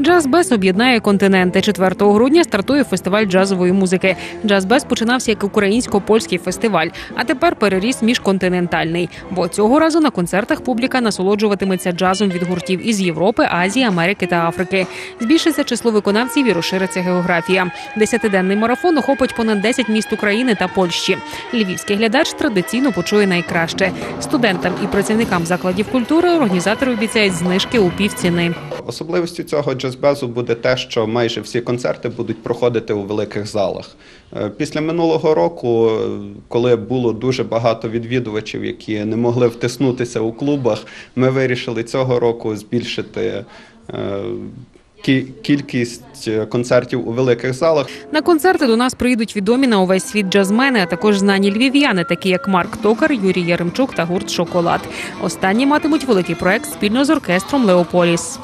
Джаз Без об'єднає континенти. 4 грудня стартує фестиваль джазової музики. Джаз Без починався як українсько-польський фестиваль, а тепер переріс міжконтинентальний. Бо цього разу на концертах публіка насолоджуватиметься джазом від гуртів із Європи, Азії, Америки та Африки. Збільшиться число виконавців і розшириться географія. Десятиденний марафон охопить понад 10 міст України та Польщі. Львівський глядач традиційно почує найкраще. Студентам і працівникам закладів культури організатори обіцяють знижки у півціни. Особливістю цього джазбезу буде те, що майже всі концерти будуть проходити у великих залах. Е, Після минулого року, е, коли було дуже багато відвідувачів, які не могли втиснутися у клубах, ми вирішили цього року збільшити. е, Кількість концертів у великих залах На концерти до нас приїдуть відомі на увесь світ джазмени, а також знані львів'яни, такі як Марк Токар, Юрій Яремчук та гурт Шоколад. Останні матимуть великий проект спільно з оркестром Леополіс.